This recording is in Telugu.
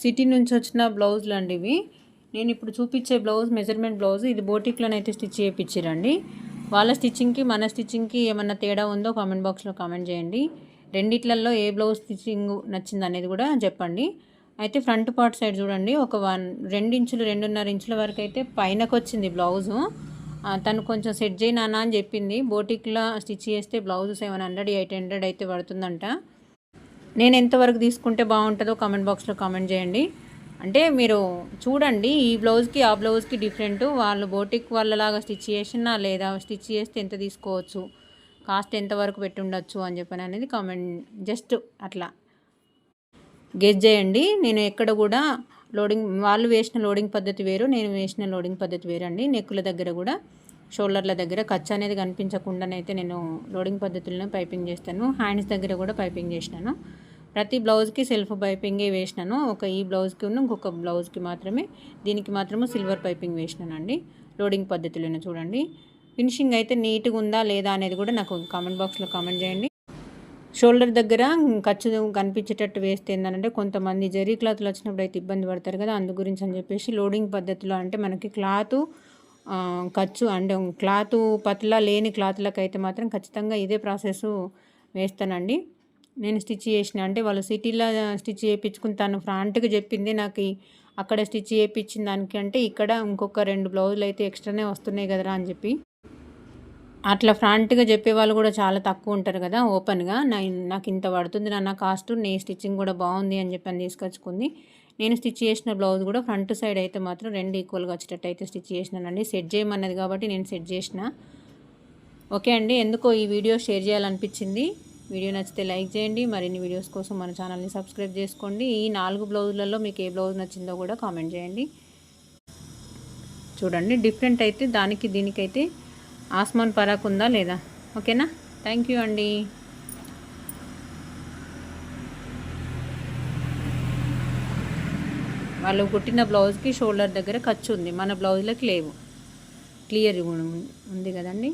సిటీ నుంచి వచ్చిన బ్లౌజులు అండి ఇవి. నేను ఇప్పుడు చూపించే బ్లౌజ్ మెజర్మెంట్ బ్లౌజ్ ఇది బోటిక్లోనే అయితే స్టిచ్ చేయించారండి వాళ్ళ స్టిచ్చింగ్కి మన స్టిచ్చింగ్కి ఏమన్నా తేడా ఉందో కామెంట్ బాక్స్లో కామెంట్ చేయండి. రెండిట్లలో ఏ బ్లౌజ్ స్టిచ్చింగ్ నచ్చింది అనేది కూడా చెప్పండి. అయితే ఫ్రంట్ పార్ట్ సైడ్ చూడండి ఒక వన్ రెండు ఇంచులు రెండున్నర ఇంచుల వరకు అయితే పైనకు వచ్చింది బ్లౌజు తను కొంచెం సెట్ చేయనా అని చెప్పింది. బోటిక్లో స్టిచ్ చేస్తే blouse seven hundred eight hundred అయితే పడుతుందంట. నేను ఎంతవరకు తీసుకుంటే బాగుంటుందో కామెంట్ బాక్స్లో కామెంట్ చేయండి. అంటే మీరు చూడండి ఈ బ్లౌజ్కి ఆ బ్లౌజ్కి డిఫరెంట్ వాళ్ళు బోటిక్ వాళ్ళలాగా స్టిచ్ చేసినా లేదా స్టిచ్ చేస్తే ఎంత తీసుకోవచ్చు కాస్ట్ ఎంతవరకు పెట్టి ఉండొచ్చు అని చెప్పని అనేది కామెంట్ జస్ట్ అట్లా. గెస్ చేయండి నేను ఎక్కడ కూడా లోడింగ్ వాళ్ళు వేసిన లోడింగ్ పద్ధతి వేరు నేను వేసిన లోడింగ్ పద్ధతి వేరు అండి. నెక్కుల దగ్గర కూడా షోల్డర్ల దగ్గర ఖర్చు అనేది కనిపించకుండానైతే నేను లోడింగ్ పద్ధతులను పైపింగ్ చేస్తాను. హ్యాండ్స్ దగ్గర కూడా పైపింగ్ చేసినాను. ప్రతి బ్లౌజ్కి సెల్ఫ్ పైపింగే వేసినాను. ఒక ఈ బ్లౌజ్కి ఉన్న ఇంకొక బ్లౌజ్కి మాత్రమే. దీనికి మాత్రమే సిల్వర్ పైపింగ్ వేసినానండి. లోడింగ్ పద్ధతిలోనే చూడండి. ఫినిషింగ్ అయితే నీట్గా ఉందా లేదా అనేది కూడా నాకు కామెంట్ బాక్స్లో కామెంట్ చేయండి. షోల్డర్ దగ్గర ఖర్చు కనిపించేటట్టు వేస్తే ఏంటంటే కొంతమంది జరీ క్లాత్లు వచ్చినప్పుడు అయితే ఇబ్బంది పడతారు కదా అందు గురించి అని చెప్పేసి లోడింగ్ పద్ధతిలో అంటే మనకి క్లాత్ ఖర్చు అంటే క్లాత్ పతలా లేని క్లాత్లకు అయితే మాత్రం ఖచ్చితంగా ఇదే ప్రాసెస్ వేస్తానండి. నేను స్టిచ్ చేసిన. అంటే వాళ్ళు సిటీలో స్టిచ్ చేయించుకుని తను ఫ్రాంట్గా చెప్పింది నాకు అక్కడ స్టిచ్ చేయించిన దానికంటే ఇక్కడ ఇంకొక రెండు బ్లౌజులు అయితే ఎక్స్ట్రానే వస్తున్నాయి కదరా అని చెప్పి. అట్లా ఫ్రాంట్గా చెప్పే వాళ్ళు కూడా చాలా తక్కువ ఉంటారు కదా ఓపెన్గా. నా నాకు ఇంత పడుతుంది నాన్న కాస్ట్ నీ స్టిచ్చింగ్ కూడా బాగుంది అని చెప్పి అని తీసుకొచ్చుకుంది. నేను స్టిచ్ చేసిన బ్లౌజ్ కూడా ఫ్రంట్ సైడ్ అయితే మాత్రం రెండు ఈక్వల్గా వచ్చేటట్టు అయితే స్టిచ్ చేసినానండి. సెట్ చేయమన్నది కాబట్టి నేను సెట్ చేసిన. ఓకే అండి ఎందుకో ఈ వీడియో షేర్ చేయాలనిపించింది. వీడియో నచ్చితే లైక్ చేయండి. మరిన్ని వీడియోస్ కోసం మన ఛానల్ని సబ్స్క్రైబ్ చేసుకోండి. ఈ నాలుగు బ్లౌజులలో మీకు ఏ బ్లౌజ్ నచ్చిందో కూడా కామెంట్ చేయండి. చూడండి డిఫరెంట్ అయితే దానికి దీనికైతే ఆస్మాన్ పరాక్ ఉందా లేదా? ఓకేనా? థ్యాంక్ యూ అండి. వాళ్ళు కుట్టిన బ్లౌజ్కి షోల్డర్ దగ్గర ఖర్చు ఉంది. మన బ్లౌజ్లకి లేవు. క్లియర్ ఉంది కదండి?